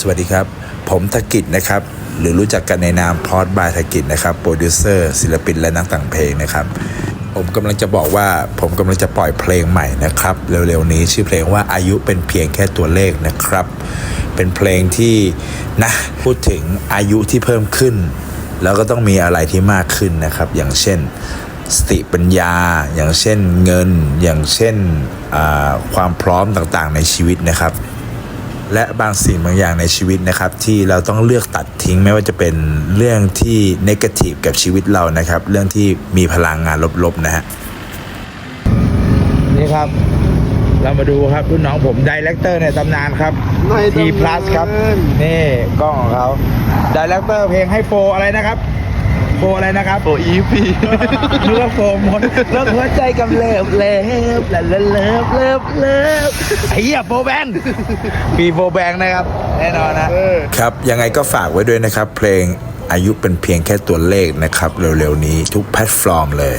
สวัสดีครับ ผมธกิจนะครับ หรือรู้จักกันในนามพอดบายธกิจนะครับโปรดิวเซอร์ศิลปินและนักแต่งเพลงนะครับ ผมกำลังจะบอกว่าผมกำลังจะปล่อยเพลงใหม่นะครับ เร็วๆนี้ชื่อเพลงว่าอายุเป็นเพียงแค่ตัวเลขนะครับ เป็นเพลงที่นะพูดถึงอายุที่เพิ่มขึ้น แล้วก็ต้องมีอะไรที่มากขึ้นนะครับ อย่างเช่นสติปัญญา อย่างเช่นเงิน อย่างเช่นความพร้อมต่างๆในชีวิตนะครับ และบางสิ่งบางอย่างในชีวิตนะครับ ที่เราต้องเลือกตัดทิ้งไม่ว่าจะเป็นเรื่องที่นกาทีฟกับชีวิตเรานะครับ เรื่องที่มีพลังงานลบๆนะฮะนี่ครับ เรามาดูครับรุ่นน้องผมดีเลกเตอร์ในตำนานครับในตำนาน T plus ครับ นี่กล้องของเขาดีเลกเตอร์เพลงให้โฟอะไรนะครับ โฟอะไรนะครับโออีพีเลือกโฟมหมดเลือกหัวใจกับเลิฟเลิฟเลิฟเลิฟเลิฟเลิฟเลิฟไอ้เหี้ยโฟแบงปีโฟแบงนะครับแน่นอนนะครับ ยังไงก็ฝากไว้ด้วยนะครับ เพลงอายุเป็นเพียงแค่ตัวเลขนะครับ เร็วๆนี้ทุกแพลตฟอร์มเลย